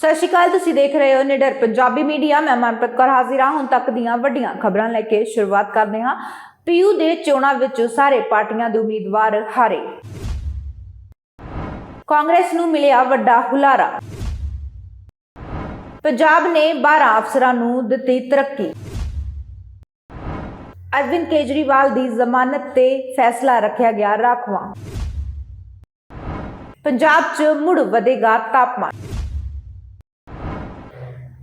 ਸਤਿ ਸ਼੍ਰੀ ਅਕਾਲ, ਤੁਸੀਂ ਦੇਖ ਰਹੇ ਹੋ ਨਿਡਰ ਪੰਜਾਬੀ ਮੀਡੀਆ। ਮੈਂ ਮਨਪ੍ਰੀਤ ਕੌਰ ਹਾਜ਼ਰ ਹਾਂ। ਹੁਣ ਤੱਕ ਦੀਆਂ ਵੱਡੀਆਂ ਖਬਰਾਂ ਲੈ ਕੇ ਸ਼ੁਰੂਆਤ ਕਰਦੇ ਹਾਂ। ਪੀਯੂ ਦੇ ਚੋਣਾਂ ਵਿੱਚ ਸਾਰੇ ਪਾਰਟੀਆਂ ਦੇ ਉਮੀਦਵਾਰ ਹਾਰੇ। ਕਾਂਗਰਸ ਨੂੰ ਮਿਲਿਆ ਵੱਡਾ ਹੁਲਾਰਾ। ਪੰਜਾਬ ਨੇ 12 ਅਫਸਰਾਂ ਨੂੰ ਦਿੱਤੀ ਤਰੱਕੀ। ਅਰਵਿੰਦ ਕੇਜਰੀਵਾਲ ਦੀ ਜ਼ਮਾਨਤ ਤੇ ਫੈਸਲਾ ਰੱਖਿਆ ਗਿਆ ਰਾਖਵਾਂ। ਪੰਜਾਬ 'ਚ ਮੁੜ ਵਧੇਗਾ ਤਾਪਮਾਨ।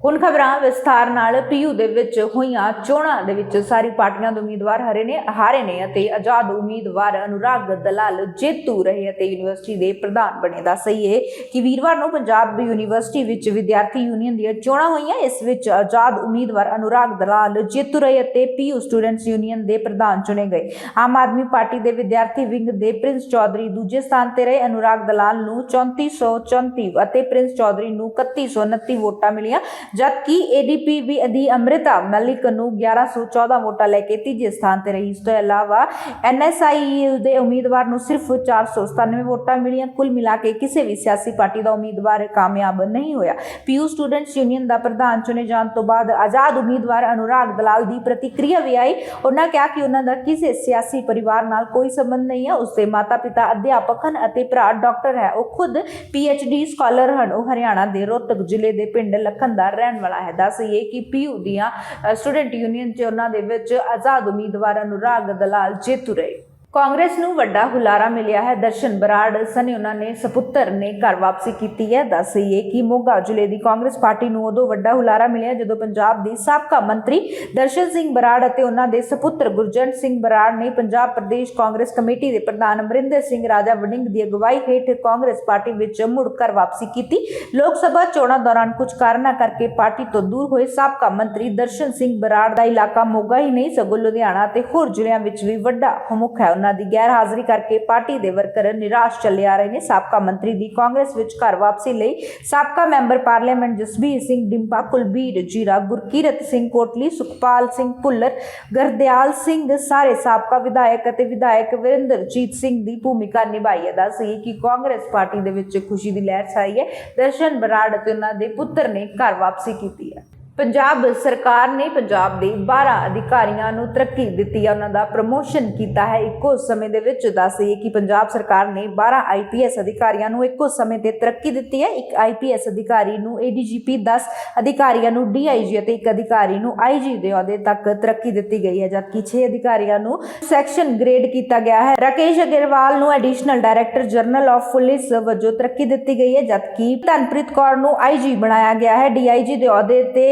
ਹੁਣ ਖਬਰਾਂ ਵਿਸਥਾਰ ਨਾਲ ਪੀਯੂ ਦੇ ਵਿੱਚ ਹੋਈਆਂ ਚੋਣਾਂ ਦੇ ਵਿੱਚ ਸਾਰੀ ਪਾਰਟੀਆਂ ਦੇ ਉਮੀਦਵਾਰ ਹਰੇ ਨੇ, ਹਾਰੇ ਨੇ ਅਤੇ ਆਜ਼ਾਦ ਉਮੀਦਵਾਰ ਅਨੁਰਾਗ ਦਲਾਲ ਜੇਤੂ ਰਹੇ ਅਤੇ ਯੂਨੀਵਰਸਿਟੀ ਦੇ ਪ੍ਰਧਾਨ ਬਣੇ। ਦਾ ਸਹੀ ਹੈ ਕਿ ਵੀਰਵਾਰ ਨੂੰ ਪੰਜਾਬ ਯੂਨੀਵਰਸਿਟੀ ਵਿੱਚ ਵਿਦਿਆਰਥੀ ਯੂਨੀਅਨ ਦੀਆਂ ਚੋਣਾਂ ਹੋਈਆਂ, ਇਸ ਵਿੱਚ ਆਜ਼ਾਦ ਉਮੀਦਵਾਰ ਅਨੁਰਾਗ ਦਲਾਲ ਜੇਤੂ ਰਹੇ ਅਤੇ ਪੀਯੂ ਸਟੂਡੈਂਟਸ ਯੂਨੀਅਨ ਦੇ ਪ੍ਰਧਾਨ ਚੁਣੇ ਗਏ। ਆਮ ਆਦਮੀ ਪਾਰਟੀ ਦੇ ਵਿਦਿਆਰਥੀ ਵਿੰਗ ਦੇ ਪ੍ਰਿੰਸ ਚੌਧਰੀ ਦੂਜੇ ਸਥਾਨ ਤੇ ਰਹੇ। ਅਨੁਰਾਗ ਦਲਾਲ ਨੂੰ 3434 ਅਤੇ ਪ੍ਰਿੰਸ ਚੌਧਰੀ ਨੂੰ 3129 ਵੋਟਾਂ ਮਿਲੀਆਂ ਜਦਕਿ ਏਡੀਪੀ ਵੀ ਅਧੀ ਅੰਮ੍ਰਿਤਾ ਮਲਿਕ ਨੂੰ 1114 ਵੋਟਾਂ ਲੈ ਕੇ ਤੀਜੇ ਸਥਾਨ ਤੇ ਰਹੀ। ਇਸ ਤੋਂ ਇਲਾਵਾ ਐਨਐਸਆਈ ਦੇ ਉਮੀਦਵਾਰ ਨੂੰ ਸਿਰਫ 497 ਵੋਟਾਂ ਮਿਲੀਆਂ। ਕੁੱਲ ਮਿਲਾ ਕੇ ਕਿਸੇ ਵੀ ਸਿਆਸੀ ਪਾਰਟੀ ਦਾ ਉਮੀਦਵਾਰ ਕਾਮਯਾਬ ਨਹੀਂ ਹੋਇਆ। ਪੀਯੂ ਸਟੂਡੈਂਟਸ ਯੂਨੀਅਨ ਦਾ ਪ੍ਰਧਾਨ ਚੁਣੇ ਜਾਣ ਤੋਂ ਬਾਅਦ ਆਜ਼ਾਦ ਉਮੀਦਵਾਰ ਅਨੁਰਾਗ ਦਲਾਲ ਦੀ ਪ੍ਰਤੀਕਿਰਿਆ ਵੀ ਆਈ। ਉਹਨਾਂ ਕਿਹਾ ਕਿ ਉਹਨਾਂ ਦਾ ਕਿਸੇ ਸਿਆਸੀ ਪਰਿਵਾਰ ਨਾਲ ਕੋਈ ਸੰਬੰਧ ਨਹੀਂ ਹੈ। ਉਸਦੇ ਮਾਤਾ-ਪਿਤਾ ਅਧਿਆਪਕ ਹਨ ਅਤੇ ਭਰਾ ਡਾਕਟਰ ਹੈ। ਉਹ ਖੁਦ ਡੀ ਸਕਾਲਰ ਹਨ। ਉਹ ਹਰਿਆਣਾ ਦੇ ਰੋਹਤਕ ਜ਼ਿਲ੍ਹੇ ਦੇ ਪਿੰਡ ਲਖਨ ਦਾ ਰਹਿਣ ਵਾਲਾ ਹੈ। ਦੱਸ ਦੱਸੀਏ ਕਿ ਪੀਯੂ ਦੀਆਂ ਸਟੂਡੈਂਟ ਯੂਨੀਅਨ ਚ ਉਹਨਾਂ ਦੇ ਵਿੱਚ ਆਜ਼ਾਦ ਉਮੀਦਵਾਰ ਅਨੁਰਾਗ ਦਲਾਲ ਜੇਤੂ ਰਹੇ। ਕਾਂਗਰਸ ਨੂੰ ਵੱਡਾ ਹੁਲਾਰਾ ਮਿਲਿਆ ਹੈ। ਦਰਸ਼ਨ ਬਰਾੜ ਸਨੇ ਉਹਨਾਂ ਨੇ ਸਪੁੱਤਰ ਨੇ ਘਰ ਵਾਪਸੀ ਕੀਤੀ ਹੈ। ਦੱਸ ਦੱਸੀਏ ਕਿ ਮੋਗਾ ਜ਼ਿਲ੍ਹੇ ਦੀ ਕਾਂਗਰਸ ਪਾਰਟੀ ਨੂੰ ਉਦੋਂ ਵੱਡਾ ਹੁਲਾਰਾ ਮਿਲਿਆ ਜਦੋਂ ਪੰਜਾਬ ਦੀ ਸਾਬਕਾ ਮੰਤਰੀ ਦਰਸ਼ਨ ਸਿੰਘ ਬਰਾੜ ਅਤੇ ਉਹਨਾਂ ਦੇ ਸਪੁੱਤਰ ਗੁਰਜੰਟ ਸਿੰਘ ਬਰਾੜ ਨੇ ਪੰਜਾਬ ਪ੍ਰਦੇਸ਼ ਕਾਂਗਰਸ ਕਮੇਟੀ ਦੇ ਪ੍ਰਧਾਨ ਅਮਰਿੰਦਰ ਸਿੰਘ ਰਾਜਾ ਵੜਿੰਗ ਦੀ ਅਗਵਾਈ ਹੇਠ ਕਾਂਗਰਸ ਪਾਰਟੀ ਵਿੱਚ ਮੁੜ ਘਰ ਵਾਪਸੀ ਕੀਤੀ। ਲੋਕ ਸਭਾ ਚੋਣਾਂ ਦੌਰਾਨ ਕੁਝ ਕਾਰਨਾਂ ਕਰਕੇ ਪਾਰਟੀ ਤੋਂ ਦੂਰ ਹੋਏ ਸਾਬਕਾ ਮੰਤਰੀ ਦਰਸ਼ਨ ਸਿੰਘ ਬਰਾੜ ਦਾ ਇਲਾਕਾ ਮੋਗਾ ਹੀ ਨਹੀਂ, ਸਗੋਂ ਲੁਧਿਆਣਾ ਅਤੇ ਹੋਰ ਜ਼ਿਲ੍ਹਿਆਂ ਵਿੱਚ ਵੀ ਵੱਡਾ ਹਮੁਖ ਹੈ। ਉਹਨਾਂ ਦੀ ਗੈਰ ਹਾਜ਼ਰੀ ਕਰਕੇ ਪਾਰਟੀ ਦੇ ਵਰਕਰ ਨਿਰਾਸ਼ ਚੱਲੇ ਆ ਰਹੇ ਨੇ। ਸਾਬਕਾ ਮੰਤਰੀ ਦੀ ਕਾਂਗਰਸ ਵਿੱਚ ਘਰ ਵਾਪਸੀ ਲਈ ਸਾਬਕਾ ਮੈਂਬਰ ਪਾਰਲੀਮੈਂਟ ਜਸਬੀਰ ਸਿੰਘ, ਡਿੰਪਾ ਕੁਲਬੀਰ, ਜੀਰਾ ਗੁਰਕੀਰਤ ਸਿੰਘ ਕੋਟਲੀ, ਸੁਖਪਾਲ ਸਿੰਘ ਭੁੱਲਰ, ਗਰਦਿਆਲ ਸਿੰਘ, ਸਾਰੇ ਸਾਬਕਾ ਵਿਧਾਇਕ ਅਤੇ ਵਿਧਾਇਕ ਵਿਰਿੰਦਰਜੀਤ ਸਿੰਘ ਦੀ ਭੂਮਿਕਾ ਨਿਭਾਈ ਹੈ ਦੱਸੀ ਕਿ ਕਾਂਗਰਸ ਪਾਰਟੀ ਦੇ ਵਿੱਚ ਖੁਸ਼ੀ ਦੀ ਲਹਿਰ ਛਾਈ ਹੈ। ਦਰਸ਼ਨ ਬਰਾੜ ਅਤੇ ਉਹਨਾਂ ਦੇ ਪੁੱਤਰ ਨੇ ਘਰ ਵਾਪਸੀ ਕੀਤੀ ਹੈ। ਪੰਜਾਬ ਸਰਕਾਰ ਨੇ ਪੰਜਾਬ ਦੇ 12 ਅਧਿਕਾਰੀਆਂ ਨੂੰ ਤਰੱਕੀ ਦਿੱਤੀ ਹੈ ਉਹਨਾਂ ਦਾ ਪ੍ਰਮੋਸ਼ਨ ਕੀਤਾ ਹੈ। ਇੱਕੋ ਸਮੇਂ ਦੇ ਵਿੱਚ ਦੱਸਈਏ ਕਿ ਪੰਜਾਬ ਸਰਕਾਰ ਨੇ 12 ਆਈਪੀਐਸ ਅਧਿਕਾਰੀਆਂ ਨੂੰ ਇੱਕੋ ਸਮੇਂ ਤੇ ਤਰੱਕੀ ਦਿੱਤੀ ਹੈ। ਇੱਕ ਆਈਪੀਐਸ ਅਧਿਕਾਰੀ ਨੂੰ ਏਡੀਜੀਪੀ 10 ਅਧਿਕਾਰੀਆਂ ਨੂੰ ਡੀਆਈਜੀ ਅਤੇ ਇੱਕ ਅਧਿਕਾਰੀ ਨੂੰ ਆਈਜੀ ਦੇ ਅਹੁਦੇ ਤੱਕ ਤਰੱਕੀ ਦਿੱਤੀ ਗਈ ਹੈ, ਜਦਕਿ 6 ਅਧਿਕਾਰੀਆਂ ਨੂੰ ਸੈਕਸ਼ਨ ਗ੍ਰੇਡ ਕੀਤਾ ਗਿਆ ਹੈ। ਰਾਕੇਸ਼ ਅਗਰਵਾਲ ਨੂੰ additional director general of police ਵਜੋਂ ਤਰੱਕੀ ਦਿੱਤੀ ਗਈ ਹੈ, ਜਦਕਿ ਧਨਪ੍ਰੀਤ ਕੌਰ ਨੂੰ ਆਈਜੀ ਬਣਾਇਆ ਗਿਆ ਹੈ। ਡੀਆਈਜੀ ਦੇ ਅਹੁਦੇ ਤੇ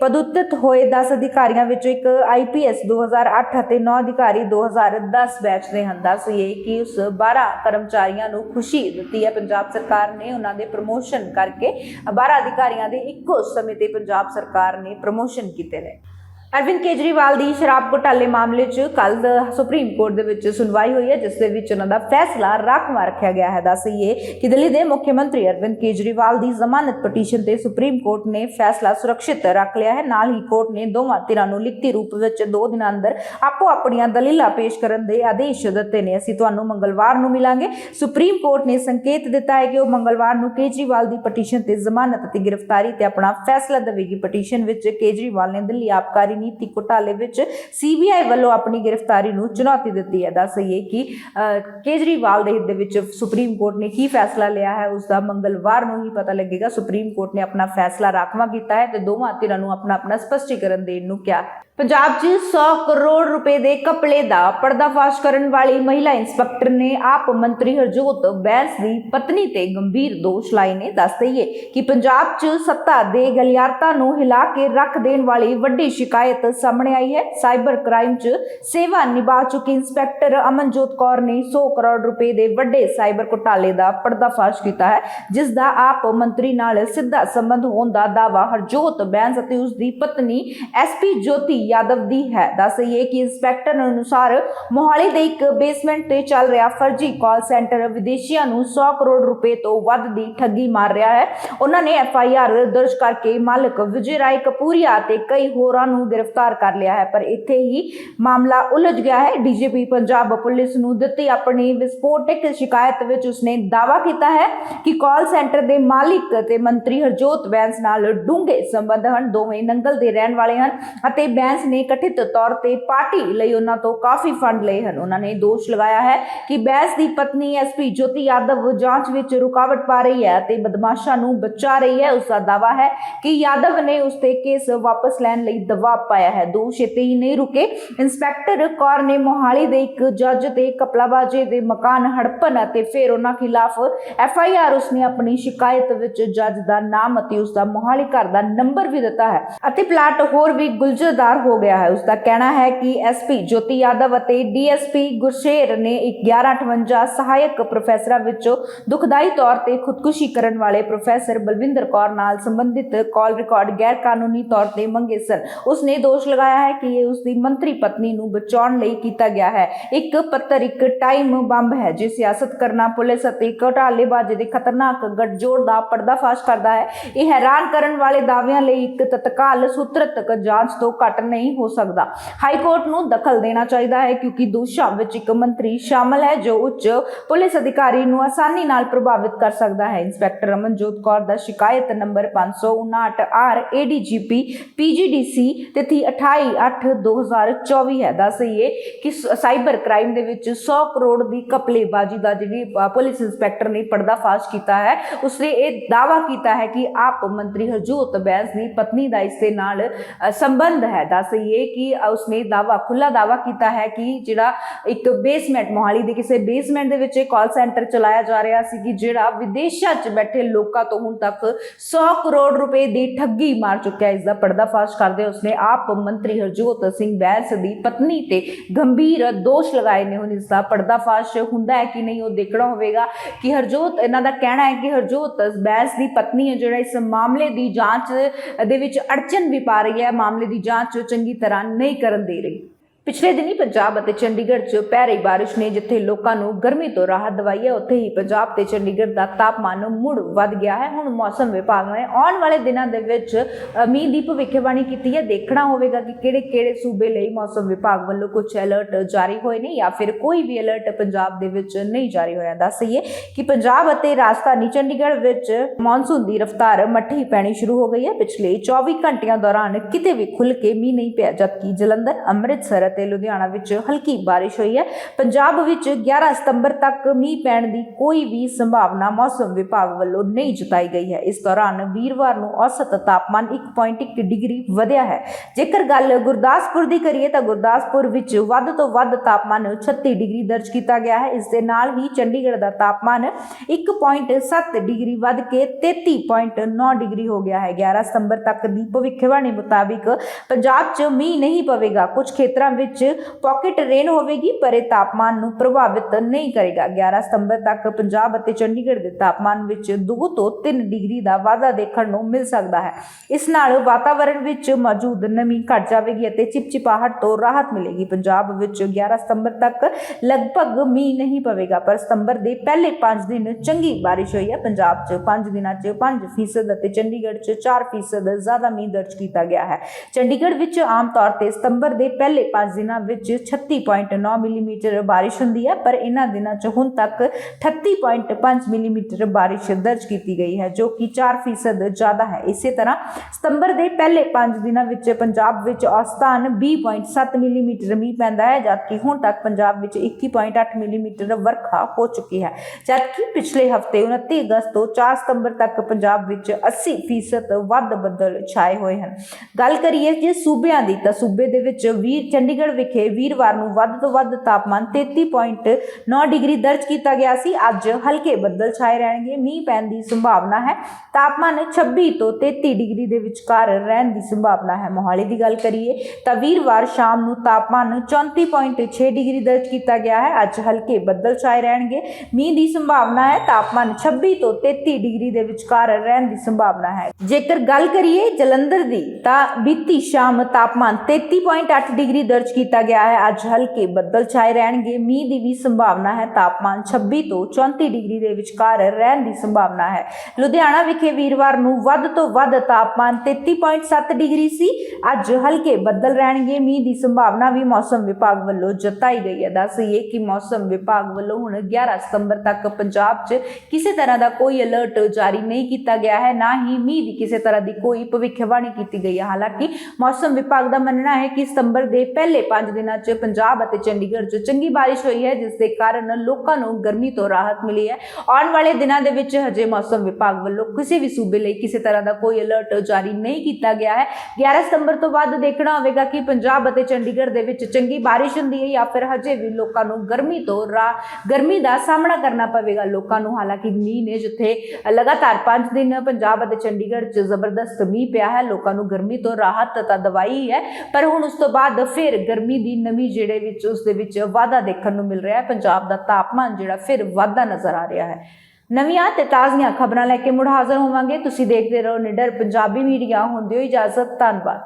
ਪਦੁੱਤਤ ਹੋਏ 10 ਅਧਿਕਾਰੀਆਂ ਵਿੱਚੋਂ ਇੱਕ ਆਈਪੀਐਸ 2008 ਅਤੇ 9 ਅਧਿਕਾਰੀ 2010 ਬੈਚ ਦੇ ਹਨ। ਦੱਸ ਇਹ ਕਿ ਉਸ 12 ਕਰਮਚਾਰੀਆਂ ਨੂੰ ਖੁਸ਼ੀ ਦਿੱਤੀ ਹੈ। ਪੰਜਾਬ ਸਰਕਾਰ ਨੇ ਉਹਨਾਂ ਦੇ ਪ੍ਰਮੋਸ਼ਨ ਕਰਕੇ 12 ਅਧਿਕਾਰੀਆਂ ਦੇ ਇੱਕੋ ਸਮੇਂ ਤੇ ਪੰਜਾਬ ਸਰਕਾਰ ਨੇ ਪ੍ਰਮੋਸ਼ਨ ਕੀਤੇ ਨੇ। ਅਰਵਿੰਦ ਕੇਜਰੀਵਾਲ ਦੀ ਸ਼ਰਾਬ ਘੁਟਾਲੇ ਮਾਮਲੇ 'ਚ ਕੱਲ ਸੁਪਰੀਮ ਕੋਰਟ ਦੇ ਵਿੱਚ ਸੁਣਵਾਈ ਹੋਈ ਹੈ, ਜਿਸ ਦੇ ਵਿੱਚ ਉਹਨਾਂ ਦਾ ਫੈਸਲਾ ਰਾਖਵਾਂ ਰੱਖਿਆ ਗਿਆ ਹੈ। ਦੱਸੀਏ ਕਿ ਦਿੱਲੀ ਦੇ ਮੁੱਖ ਮੰਤਰੀ ਅਰਵਿੰਦ ਕੇਜਰੀਵਾਲ ਦੀ ਜ਼ਮਾਨਤ ਪਟੀਸ਼ਨ ਤੇ ਸੁਪਰੀਮ ਕੋਰਟ ਨੇ ਫੈਸਲਾ ਸੁਰੱਖਿਅਤ ਰੱਖ ਲਿਆ ਹੈ। ਨਾਲ ਹੀ ਕੋਰਟ ਨੇ ਦੋਵਾਂ ਧਿਰਾਂ ਨੂੰ ਲਿਖਤੀ ਰੂਪ ਵਿੱਚ 2 ਦਿਨਾਂ ਅੰਦਰ ਆਪੋ ਆਪਣੀਆਂ ਦਲੀਲਾਂ ਪੇਸ਼ ਕਰਨ ਦੇ ਆਦੇਸ਼ ਦਿੱਤੇ ਨੇ। ਅਸੀਂ ਤੁਹਾਨੂੰ ਮੰਗਲਵਾਰ ਨੂੰ ਮਿਲਾਂਗੇ। ਸੁਪਰੀਮ ਕੋਰਟ ਨੇ ਸੰਕੇਤ ਦਿੱਤਾ ਹੈ ਕਿ ਉਹ ਮੰਗਲਵਾਰ ਨੂੰ ਕੇਜਰੀਵਾਲ ਦੀ ਪਟੀਸ਼ਨ ਤੇ ਜ਼ਮਾਨਤ ਅਤੇ ਗ੍ਰਿਫਤਾਰੀ ਤੇ ਆਪਣਾ ਫੈਸਲਾ ਦੇਵੇਗੀ। ਪਟੀਸ਼ਨ ਵਿੱਚ ਕੇਜਰੀਵਾਲ ਨੇ ਦਿੱਲੀ ਆਬਕਾਰੀ ਨੀਤੀ ਘੁਟਾਲੇ ਵਿੱਚ ਸੀਬੀਆਈ ਵੱਲੋਂ ਆਪਣੀ ਗ੍ਰਿਫਤਾਰੀ ਨੂੰ ਚੁਣੌਤੀ ਦਿੱਤੀ ਹੈ। ਦੱਸ ਦੱਸਈਏ ਕਿ ਅਹ, ਕੇਜਰੀਵਾਲ ਦੇ ਹਿੱਤ ਦੇ ਵਿੱਚ ਸੁਪਰੀਮ ਕੋਰਟ ਨੇ ਕੀ ਫੈਸਲਾ ਲਿਆ ਹੈ ਉਸ ਦਾ ਮੰਗਲਵਾਰ ਨੂੰ ਹੀ ਪਤਾ ਲੱਗੇਗਾ। ਸੁਪਰੀਮ ਕੋਰਟ ਨੇ ਆਪਣਾ ਫੈਸਲਾ ਰਾਖਵਾਂ ਕੀਤਾ ਹੈ ਤੇ ਦੋਵਾਂ ਧਿਰਾਂ ਨੂੰ ਆਪਣਾ ਆਪਣਾ ਸਪਸ਼ਟੀਕਰਨ ਦੇਣ ਨੂੰ ਕਿਹਾ। ਪੰਜਾਬ 'ਚ 100 ਕਰੋੜ ਰੁਪਏ ਦੇ ਕਪੜੇ ਦਾ ਪਰਦਾਫਾਸ਼ ਕਰਨ ਵਾਲੀ ਮਹਿਲਾ ਇੰਸਪੈਕਟਰ ਨੇ ਆਪ ਮੰਤਰੀ ਹਰਜੋਤ ਬੈਂਸ ਦੀ ਪਤਨੀ ਤੇ ਗੰਭੀਰ ਦੋਸ਼ ਲਾਏ ਨੇ। ਦੱਸ ਦਈਏ ਕਿ ਪੰਜਾਬ 'ਚ ਸੱਤਾ ਦੇ ਗਲਿਆਰਤਾ ਨੂੰ ਹਿਲਾ ਕੇ ਰੱਖ ਦੇਣ ਵਾਲੀ ਵੱਡੀ ਸ਼ਿਕਾਇਤ ਸਾਹਮਣੇ ਆਈ ਹੈ। ਸਾਈਬਰ ਕ੍ਰਾਈਮ 'ਚ ਸੇਵਾ ਨਿਭਾ ਚੁੱਕੀ ਇੰਸਪੈਕਟਰ ਅਮਨਜੋਤ ਕੌਰ ਨੇ 100 ਕਰੋੜ ਰੁਪਏ ਦੇ ਵੱਡੇ ਸਾਈਬਰ ਘੁਟਾਲੇ ਦਾ ਪਰਦਾਫਾਸ਼ ਕੀਤਾ ਹੈ, ਜਿਸ ਦਾ ਆਪ ਮੰਤਰੀ ਨਾਲ ਸਿੱਧਾ ਸੰਬੰਧ ਹੋਣ ਦਾ ਦਾਵਾ ਹਰਜੋਤ ਬੈਂਸ ਅਤੇ ਉਸ ਦੀ ਪਤਨੀ ਐਸਪੀ ਜੋਤੀ ਯਾਦਵ ਦੀ ਹੈ। ਦੱਸਈਏ ਕਿ ਇੰਸਪੈਕਟਰ ਅਨੁਸਾਰ ਮੋਹਾਲੀ ਦੇ ਇੱਕ ਬੇਸਮੈਂਟ ਤੇ ਚੱਲ ਰਿਹਾ ਫਰਜ਼ੀ ਕਾਲ ਸੈਂਟਰ ਵਿਦੇਸ਼ੀਆਂ ਨੂੰ 100 ਕਰੋੜ ਰੁਪਏ ਤੋਂ ਵੱਧ ਦੀ ਠੱਗੀ ਮਾਰ ਰਿਹਾ ਹੈ। ਉਹਨਾਂ ਨੇ ਐਫ ਆਈ ਆਰ ਦਰਜ ਕਰਕੇ ਮਾਲਕ ਵਿਜੇ ਰਾਏ ਕਪੂਰੀਆ ਤੇ ਕਈ ਹੋਰਾਂ ਨੂੰ ਗ੍ਰਿਫਤਾਰ ਕਰ ਲਿਆ ਹੈ। ਪਰ ਇੱਥੇ ਹੀ ਮਾਮਲਾ ਉਲਝ ਗਿਆ ਹੈ। ਡੀਜੀਪੀ ਪੰਜਾਬ ਪੁਲਿਸ ਨੂੰ ਦਿੱਤੀ ਆਪਣੀ ਵਿਸਫੋਟਕ ਸ਼ਿਕਾਇਤ ਵਿੱਚ ਉਸਨੇ ਦਾਅਵਾ ਕੀਤਾ ਹੈ ਕਿ ਕਾਲ ਸੈਂਟਰ ਦੇ ਮਾਲਿਕ ਅਤੇ ਮੰਤਰੀ ਹਰਜੋਤ ਬੈਂਸ ਨਾਲ ਡੂੰਘੇ ਸੰਬੰਧ ਹਨ। ਦੋਵੇਂ ਨੰਗਲ ਦੇ ਰਹਿਣ ਵਾਲੇ ਹਨ ਅਤੇ ਬੈਂਸ ਨੇ ਕਥਿਤ ਤੌਰ ਤੇ ਪਾਰਟੀ ਲਈ ਉਹਨਾਂ ਤੋਂ ਕਾਫੀ ਫੰਡ ਲਏ ਹਨ। ਉਹਨਾਂ ਨੇ ਦੋਸ਼ ਲਗਾਇਆ ਹੈ ਕਿ ਬੈਂਸ ਦੀ ਪਤਨੀ ਐਸਪੀ ਜੋਤੀ ਯਾਦਵ ਜਾਂਚ ਵਿੱਚ ਰੁਕਾਵਟ ਪਾ ਰਹੀ ਹੈ ਤੇ ਬਦਮਾਸ਼ਾਂ ਨੂੰ ਬਚਾ ਰਹੀ ਹੈ। ਉਸ ਦਾ ਦਾਅਵਾ ਹੈ ਕਿ ਯਾਦਵ ਨੇ ਉਸ ਤੇ ਕੇਸ ਵਾਪਸ ਲੈਣ ਲਈ ਦਬਾਅ ਪਾਇਆ ਹੈ। ਦੋਸ਼ ਇੱਥੇ ਹੀ ਨਹੀਂ ਰੁਕੇ। ਇੰਸਪੈਕਟਰ ਕੌਰ ਨੇ ਮੋਹਾਲੀ ਦੇ ਇੱਕ ਜੱਜ ਤੇ ਕਪਲਾਬਾਜੇ ਦੇ ਮਕਾਨ ਹੜਪਣ ਅਤੇ ਫਿਰ ਉਹਨਾਂ ਖਿਲਾਫ ਐਫ ਆਈ ਆਰ ਉਸਨੇ ਆਪਣੀ ਸ਼ਿਕਾਇਤ ਵਿੱਚ ਜੱਜ ਦਾ ਨਾਮ ਅਤੇ ਉਸ ਦਾ ਮੋਹਾਲੀ ਘਰ ਦਾ ਨੰਬਰ ਵੀ ਦਿੱਤਾ ਹੈ ਅਤੇ ਪਲਾਟ ਹੋਰ ਵੀ ਗੁਲਜ਼ਰਦਾਰ ਹੋ ਗਿਆ ਹੈ। ਉਸ ਦਾ ਕਹਿਣਾ ਹੈ ਕਿ ਐਸਪੀ ਜੋਤੀ ਯਾਦਵ ਅਤੇ ਡੀਐਸਪੀ ਗੁਰਸ਼ੇਰ ਨੇ 1158 ਸਹਾਇਕ ਪ੍ਰੋਫੈਸਰਾਂ ਵਿੱਚੋਂ ਦੁਖਦਾਈ ਤੌਰ ਤੇ ਖੁਦਕੁਸ਼ੀ ਕਰਨ ਵਾਲੇ ਪ੍ਰੋਫੈਸਰ ਬਲਵਿੰਦਰ ਕੌਰ ਨਾਲ ਸੰਬੰਧਿਤ ਕਾਲ ਰਿਕਾਰਡ ਗੈਰ ਕਾਨੂੰਨੀ ਤੌਰ ਤੇ ਮੰਗੇ ਸਨ। ਉਸ ਨੇ ਦੋਸ਼ ਲਗਾਇਆ ਹੈ ਕਿ ਇਹ ਉਸ ਦੀ ਮੰਤਰੀ ਪਤਨੀ ਨੂੰ ਬਚਾਉਣ ਲਈ ਕੀਤਾ ਗਿਆ ਹੈ। ਇੱਕ ਪੱਤਰ, ਇੱਕ ਟਾਈਮ ਬੰਬ ਹੈ, ਜੇ ਸਿਆਸਤ ਕਰਨਾ ਪੁਲਿਸ ਅਤੇ ਘੋਟਾਲੇਬਾਜ਼ੀ ਦੇ ਖਤਰਨਾਕ ਗੱਠਜੋੜ ਦਾ ਪਰਦਾਫਾਸ਼ ਕਰਦਾ ਹੈ। ਇਹ ਹੈਰਾਨ ਕਰਨ ਵਾਲੇ ਦਾਅਵਿਆਂ ਲਈ ਇੱਕ ਤਤਕਾਲ ਸੂਤਰਤਕ ਜਾਂਚ ਤੋਂ ਘੱਟ ਨਹੀਂ ਹੋ ਸਕਦਾ। ਹਾਈ ਕੋਰਟ ਨੂੰ ਦਖਲ ਦੇਣਾ ਚਾਹੀਦਾ ਹੈ ਕਿਉਂਕਿ ਦੋਸ਼ਾਂ ਵਿੱਚ ਇੱਕ ਮੰਤਰੀ ਸ਼ਾਮਲ ਹੈ ਜੋ ਉੱਚ ਪੁਲਿਸ ਅਧਿਕਾਰੀ ਨੂੰ ਆਸਾਨੀ ਨਾਲ ਪ੍ਰਭਾਵਿਤ ਕਰ ਸਕਦਾ ਹੈ। ਇੰਸਪੈਕਟਰ ਅਮਨਜੋਤ ਕੌਰ ਦਾ ਸ਼ਿਕਾਇਤ ਨੰਬਰ 559 ਆਰ ਏਡੀਜੀਪੀ ਪੀਜੀਡੀਸੀ ਤਿਥੀ 28/8/2024 ਹੈ। ਦੱਸਈਏ ਕਿ ਸਾਈਬਰ ਕ੍ਰਾਈਮ ਦੇ ਵਿੱਚ 100 ਕਰੋੜ ਦੀ ਕਪਲੇਬਾਜ਼ੀ ਦਾ ਜਿਹੜੀ ਪੁਲਿਸ ਇੰਸਪੈਕਟਰ ਨੇ ਪਰਦਾਫਾਸ਼ ਕੀਤਾ ਹੈ, ਉਸਨੇ ਇਹ ਦਾਵਾ ਕੀਤਾ ਹੈ ਕਿ ਆਪ ਮੰਤਰੀ ਹਰਜੋਤ ਬੈਂਸ ਦੀ ਪਤਨੀ ਦਾ ਇਸ ਦੇ ਨਾਲ ਸੰਬੰਧ ਹੈ। ਦੱਸਈਏ ਕਿ ਉਸਨੇ ਦਾਵਾ ਖੁੱਲਾ ਦਾਵਾ ਕੀਤਾ ਹੈ ਕਿ ਜਿਹੜਾ ਇੱਕ ਬੇਸਮੈਂਟ ਮੋਹਾਲੀ ਦੇ ਕਿਸੇ ਬੇਸਮੈਂਟ ਦੇ ਵਿੱਚ ਕਾਲ ਸੈਂਟਰ ਚਲਾਇਆ ਜਾ ਰਿਹਾ ਸੀ ਕਿ ਜਿਹੜਾ ਵਿਦੇਸ਼ਾਂ 'ਚ ਬੈਠੇ ਲੋਕਾਂ ਤੋਂ ਹੁਣ ਤੱਕ 100 ਕਰੋੜ ਰੁਪਏ ਦੀ ਠੱਗੀ ਮਾਰ ਚੁੱਕਿਆ ਹੈ। ਇਸ ਦਾ ਪਰਦਾਫਾਸ਼ ਕਰਦੇ ਉਸਨੇ ਆਪ ਮੰਤਰੀ ਹਰਜੋਤ ਸਿੰਘ ਬੈਂਸ ਦੀ ਪਤਨੀ ਤੇ ਗੰਭੀਰ ਦੋਸ਼ ਲਗਾਏ ਨੇ ਹੁਣ ਇਸ ਦਾ ਪਰਦਾਫਾਸ਼ ਹੁੰਦਾ ਹੈ ਕਿ ਨਹੀਂ ਉਹ ਦੇਖਣਾ ਹੋਵੇਗਾ ਕਿ ਹਰਜੋਤ, ਇਹਨਾਂ ਦਾ ਕਹਿਣਾ ਹੈ ਕਿ ਹਰਜੋਤ ਬੈਂਸ ਦੀ ਪਤਨੀ ਹੈ ਜਿਹੜਾ ਇਸ ਮਾਮਲੇ ਦੀ ਜਾਂਚ ਦੇ ਵਿੱਚ ਅੜਚਨ ਵੀ ਪਾ ਰਹੀ ਹੈ ਮਾਮਲੇ ਦੀ ਜਾਂਚ ਚੰਗੀ ਤਰ੍ਹਾਂ ਨਹੀਂ ਕਰਨ ਦੇ ਰਹੀ। ਪਿਛਲੇ ਦਿਨੀ ਪੰਜਾਬ ਅਤੇ ਚੰਡੀਗੜ੍ਹ 'ਚ ਪੈ ਰਹੀ ਬਾਰਿਸ਼ ਨੇ ਜਿੱਥੇ ਲੋਕਾਂ ਨੂੰ ਗਰਮੀ ਤੋਂ ਰਾਹਤ ਦਵਾਈ ਹੈ, ਉੱਥੇ ਹੀ ਪੰਜਾਬ ਤੇ ਚੰਡੀਗੜ੍ਹ ਦਾ ਤਾਪਮਾਨ ਮੁੜ ਵੱਧ ਗਿਆ ਹੈ। ਹੁਣ ਮੌਸਮ ਵਿਭਾਗ ਨੇ ਆਉਣ ਵਾਲੇ ਦਿਨਾਂ ਦੇ ਵਿੱਚ ਮੀਂਹ ਦੀ ਭਵਿੱਖਬਾਣੀ ਕੀਤੀ ਹੈ। ਦੇਖਣਾ ਹੋਵੇਗਾ ਕਿ ਕਿਹੜੇ-ਕਿਹੜੇ ਸੂਬੇ ਲਈ ਮੌਸਮ ਵਿਭਾਗ ਵੱਲੋਂ ਕੁਝ ਅਲਰਟ ਜਾਰੀ ਹੋਏ ਨੇ ਜਾਂ ਫਿਰ ਕੋਈ ਵੀ ਅਲਰਟ ਪੰਜਾਬ ਦੇ ਵਿੱਚ ਨਹੀਂ ਜਾਰੀ ਹੋਇਆ। ਦੱਸਈਏ ਕਿ ਪੰਜਾਬ ਅਤੇ ਰਾਜਧਾਨੀ ਚੰਡੀਗੜ੍ਹ ਵਿੱਚ ਮੌਨਸੂਨ ਦੀ ਰਫ਼ਤਾਰ ਮੱਠੀ ਪੈਣੀ ਸ਼ੁਰੂ ਹੋ ਗਈ ਹੈ। ਪਿਛਲੇ 24 ਘੰਟਿਆਂ ਦੌਰਾਨ ਕਿਤੇ ਵੀ ਖੁੱਲ ਕੇ ਮੀਂਹ ਨਹੀਂ ਪਿਆ, ਜਦਕਿ ਜਲੰਧਰ, ਅੰਮ੍ਰਿਤਸਰ ਅਤੇ ਲੁਧਿਆਣਾ ਵਿੱਚ ਹਲਕੀ ਬਾਰਿਸ਼ ਹੋਈ ਹੈ। ਪੰਜਾਬ ਵਿੱਚ 11 ਸਤੰਬਰ ਤੱਕ ਮੀਂਹ ਪੈਣ ਦੀ ਕੋਈ ਵੀ ਸੰਭਾਵਨਾ ਮੌਸਮ ਵਿਭਾਗ ਵੱਲੋਂ ਨਹੀਂ ਜਤਾਈ ਗਈ ਹੈ। ਇਸ ਦੌਰਾਨ ਵੀਰਵਾਰ ਨੂੰ ਔਸਤ ਤਾਪਮਾਨ 1.1 ਡਿਗਰੀ ਵਧਿਆ ਹੈ। ਜੇਕਰ ਗੱਲ ਗੁਰਦਾਸਪੁਰ ਦੀ ਕਰੀਏ ਤਾਂ ਗੁਰਦਾਸਪੁਰ ਵਿੱਚ ਵੱਧ ਤੋਂ ਵੱਧ ਤਾਪਮਾਨ 36 ਡਿਗਰੀ ਦਰਜ ਕੀਤਾ ਗਿਆ ਹੈ। ਇਸ ਦੇ ਨਾਲ ਹੀ ਚੰਡੀਗੜ੍ਹ ਦਾ ਤਾਪਮਾਨ 1.7 ਡਿਗਰੀ ਵੱਧ ਕੇ 33.9 ਡਿਗਰੀ ਹੋ ਗਿਆ ਹੈ। 11 ਸਤੰਬਰ ਤੱਕ ਦੀ ਭਵਿੱਖਬਾਣੀ ਮੁਤਾਬਿਕ ਪੰਜਾਬ 'ਚ ਮੀਂਹ ਨਹੀਂ ਪਵੇਗਾ। ਕੁਝ ਖੇਤਰਾਂ ਵਿੱਚ ਪਾਕਟ ਰੇਨ ਹੋਵੇਗੀ, ਪਰ ਇਹ ਤਾਪਮਾਨ ਨੂੰ ਪ੍ਰਭਾਵਿਤ ਨਹੀਂ ਕਰੇਗਾ। 11 ਸਤੰਬਰ ਤੱਕ ਪੰਜਾਬ ਅਤੇ ਚੰਡੀਗੜ੍ਹ ਦੇ ਤਾਪਮਾਨ ਵਿੱਚ 2 ਤੋਂ 3 ਡਿਗਰੀ ਦਾ ਵਾਧਾ ਦੇਖਣ ਨੂੰ ਮਿਲ ਸਕਦਾ ਹੈ। ਇਸ ਨਾਲ ਵਾਤਾਵਰਣ ਵਿੱਚ ਮੌਜੂਦ ਨਮੀ ਘਟ ਜਾਵੇਗੀ ਅਤੇ ਚਿਪਚਿਪਾਹਟ ਤੋਂ ਰਾਹਤ ਮਿਲੇਗੀ। ਪੰਜਾਬ ਵਿੱਚ 11 ਸਤੰਬਰ ਤੱਕ ਲਗਭਗ ਮੀਂਹ ਨਹੀਂ ਪਵੇਗਾ, ਪਰ ਸਤੰਬਰ ਦੇ ਪਹਿਲੇ 5 ਦਿਨ ਚੰਗੀ ਬਾਰਿਸ਼ ਹੋਈ ਹੈ। ਪੰਜਾਬ 'ਚ 5 ਦਿਨਾਂ 'ਚ 5% ਅਤੇ ਚੰਡੀਗੜ੍ਹ 'ਚ 4% ਜ਼ਿਆਦਾ ਮੀਂਹ ਦਰਜ ਕੀਤਾ ਗਿਆ ਹੈ। ਚੰਡੀਗੜ੍ਹ ਵਿੱਚ ਆਮ ਤੌਰ ਤੇ ਸਤੰਬਰ ਦੇ ਪਹਿਲੇ 5 ਦਿਨਾਂ ਵਿੱਚ 36.9 ਮਿਲੀਮੀਟਰ ਬਾਰਿਸ਼ ਹੁੰਦੀ ਹੈ, ਪਰ ਇਹਨਾਂ ਦਿਨਾਂ 'ਚ ਹੁਣ ਤੱਕ 38.5 ਮਿਲੀਮੀਟਰ ਬਾਰਿਸ਼ ਦਰਜ ਕੀਤੀ ਗਈ ਹੈ, ਜੋ ਕਿ 4% ਜ਼ਿਆਦਾ ਹੈ। ਇਸੇ ਤਰ੍ਹਾਂ ਸਤੰਬਰ ਦੇ ਪਹਿਲੇ 5 ਦਿਨਾਂ ਵਿੱਚ ਪੰਜਾਬ ਵਿੱਚ ਔਸਤਨ 20.7 ਮਿਲੀਮੀਟਰ ਮੀਂਹ ਪੈਂਦਾ ਹੈ, ਜਦਕਿ ਹੁਣ ਤੱਕ ਪੰਜਾਬ ਵਿੱਚ 21.8 ਮਿਲੀਮੀਟਰ ਵਰਖਾ ਹੋ ਚੁੱਕੀ ਹੈ। ਜਦਕਿ ਪਿਛਲੇ ਹਫ਼ਤੇ 29 ਅਗਸਤ ਤੋਂ 4 ਸਤੰਬਰ ਤੱਕ ਪੰਜਾਬ ਵਿੱਚ 80% ਵੱਧ ਬੱਦਲ ਛਾਏ ਹੋਏ ਹਨ। ਗੱਲ ਕਰੀਏ ਜੇ ਸੂਬਿਆਂ ਦੀ, ਤਾਂ ਸੂਬੇ ਦੇ ਵਿੱਚ ਵੀਰ ਚੰਡੀਗੜ੍ਹ ਚੰਡੀਗੜ੍ਹ ਵਿਖੇ ਵੀਰਵਾਰ ਨੂੰ ਵੱਧ ਤੋਂ ਵੱਧ ਤਾਪਮਾਨ 33.9 ਡਿਗਰੀ ਦਰਜ ਕੀਤਾ ਗਿਆ ਸੀ। ਅੱਜ ਹਲਕੇ ਬੱਦਲ ਛਾਏ ਰਹਿਣਗੇ। ਮੀਂਹ ਪੈਣ ਦੀ ਸੰਭਾਵਨਾ ਹੈ। ਤਾਪਮਾਨ 26 ਤੋਂ 33 ਡਿਗਰੀ ਦੇ ਵਿਚਕਾਰ ਰਹਿਣ ਦੀ ਸੰਭਾਵਨਾ ਹੈ। ਮੋਹਾਲੀ ਦੀ ਗੱਲ ਕਰੀਏ ਤਾਂ ਵੀਰਵਾਰ ਸ਼ਾਮ ਨੂੰ ਤਾਪਮਾਨ 34.6 ਡਿਗਰੀ ਦਰਜ ਕੀਤਾ ਗਿਆ ਹੈ। ਅੱਜ ਹਲਕੇ ਬੱਦਲ ਛਾਏ ਰਹਿਣਗੇ। ਮੀਂਹ ਦੀ ਸੰਭਾਵਨਾ ਹੈ। ਤਾਪਮਾਨ 26 ਤੋਂ 33 ਡਿਗਰੀ ਦੇ ਵਿਚਕਾਰ ਰਹਿਣ ਦੀ ਸੰਭਾਵਨਾ ਹੈ। ਜੇਕਰ ਗੱਲ ਕਰੀਏ ਜਲੰਧਰ ਦੀ ਤਾਂ ਬੀਤੀ ਸ਼ਾਮ ਤਾਪਮਾਨ 33.8 ਡਿਗਰੀ ਦਰਜ ਕੀਤਾ ਗਿਆ ਹੈ। ਅੱਜ ਹਲਕੇ ਬੱਦਲ ਛਾਏ ਰਹਿਣਗੇ। ਮੀਂਹ ਦੀ ਵੀ ਸੰਭਾਵਨਾ ਹੈ। ਤਾਪਮਾਨ 26 ਤੋਂ 34 ਡਿਗਰੀ ਦੇ ਵਿਚਕਾਰ ਰਹਿਣ ਦੀ ਸੰਭਾਵਨਾ ਹੈ। ਲੁਧਿਆਣਾ ਵਿਖੇ ਵੀਰਵਾਰ ਨੂੰ ਵੱਧ ਤੋਂ ਵੱਧ ਤਾਪਮਾਨ 33.7 ਡਿਗਰੀ ਸੀ। ਅੱਜ ਹਲਕੇ ਬੱਦਲ ਰਹਿਣਗੇ। ਮੀਂਹ ਦੀ ਸੰਭਾਵਨਾ ਵੀ ਮੌਸਮ ਵਿਭਾਗ ਵੱਲੋਂ ਜਤਾਈ ਗਈ ਹੈ। ਦੱਸਈਏ ਕਿ ਮੌਸਮ ਵਿਭਾਗ ਵੱਲੋਂ ਹੁਣ 11 ਸਤੰਬਰ ਤੱਕ ਪੰਜਾਬ 'ਚ ਕਿਸੇ ਤਰ੍ਹਾਂ ਦਾ ਕੋਈ ਅਲਰਟ ਜਾਰੀ ਨਹੀਂ ਕੀਤਾ ਗਿਆ ਹੈ। ਨਾ ਹੀ ਮੀਂਹ ਦੀ ਕਿਸੇ ਤਰ੍ਹਾਂ ਦੀ ਕੋਈ ਭਵਿੱਖਬਾਣੀ ਕੀਤੀ ਗਈ ਹੈ। ਹਾਲਾਂਕਿ ਮੌਸਮ ਵਿਭਾਗ ਦਾ ਮੰਨਣਾ ਹੈ ਕਿ ਸਤੰਬਰ ਦੇ ਪਹਿਲੇ 5 ਦਿਨਾਂ 'ਚ ਪੰਜਾਬ ਅਤੇ ਚੰਡੀਗੜ੍ਹ 'ਚ ਚੰਗੀ ਬਾਰਿਸ਼ ਹੋਈ ਹੈ, ਜਿਸ ਦੇ ਕਾਰਨ ਲੋਕਾਂ ਨੂੰ ਗਰਮੀ ਤੋਂ ਰਾਹਤ ਮਿਲੀ ਹੈ। ਆਉਣ ਵਾਲੇ ਦਿਨਾਂ ਦੇ ਵਿੱਚ ਹਜੇ ਮੌਸਮ ਵਿਭਾਗ ਵੱਲੋਂ ਕਿਸੇ ਵੀ ਸੂਬੇ ਲਈ ਕਿਸੇ ਤਰ੍ਹਾਂ ਦਾ ਕੋਈ ਅਲਰਟ ਜਾਰੀ ਨਹੀਂ ਕੀਤਾ ਗਿਆ ਹੈ। 11 ਸਤੰਬਰ ਤੋਂ ਬਾਅਦ ਦੇਖਣਾ ਹੋਵੇਗਾ ਕਿ ਪੰਜਾਬ ਅਤੇ ਚੰਡੀਗੜ੍ਹ ਦੇ ਵਿੱਚ ਚੰਗੀ ਬਾਰਿਸ਼ ਹੁੰਦੀ ਹੈ ਜਾਂ ਫਿਰ ਹਜੇ ਵੀ ਲੋਕਾਂ ਨੂੰ ਗਰਮੀ ਤੋਂ ਰਾਹ ਗਰਮੀ ਦਾ ਸਾਹਮਣਾ ਕਰਨਾ ਪਵੇਗਾ। ਲੋਕਾਂ ਨੂੰ ਹਾਲਾਂਕਿ ਮੀਂਹ ਨੇ ਜਿੱਥੇ ਲਗਾਤਾਰ 5 ਦਿਨ ਪੰਜਾਬ ਅਤੇ ਚੰਡੀਗੜ੍ਹ 'ਚ ਜ਼ਬਰਦਸਤ ਮੀਂਹ ਪਿਆ ਹੈ, ਲੋਕਾਂ ਨੂੰ ਗਰਮੀ ਤੋਂ ਰਾਹਤ ਤਾਂ ਦਵਾਈ ਹੈ, ਪਰ ਹੁਣ ਉਸ ਤੋਂ ਬਾਅਦ ਫਿਰ ਗਰਮੀ ਦੀ ਨਵੀਂ ਜਿਹੜੇ ਵਿੱਚ ਉਸ ਦੇ ਵਿੱਚ ਵਾਧਾ ਦੇਖਣ ਨੂੰ ਮਿਲ ਰਿਹਾ ਹੈ। ਪੰਜਾਬ ਦਾ ਤਾਪਮਾਨ ਜਿਹੜਾ ਫਿਰ ਵਾਧਾ ਨਜ਼ਰ ਆ ਰਿਹਾ ਹੈ। ਨਵੀਆਂ ਤੇ ਤਾਜ਼ੀਆਂ ਖਬਰਾਂ ਲੈ ਕੇ ਮੁੜ ਹਾਜ਼ਰ ਹੋਵਾਂਗੇ। ਤੁਸੀਂ ਦੇਖਦੇ ਰਹੋ ਨਿਡਰ ਪੰਜਾਬੀ ਮੀਡੀਆ। ਹੁੰਦੇ ਹੋ ਇਜਾਜ਼ਤ, ਧੰਨਵਾਦ।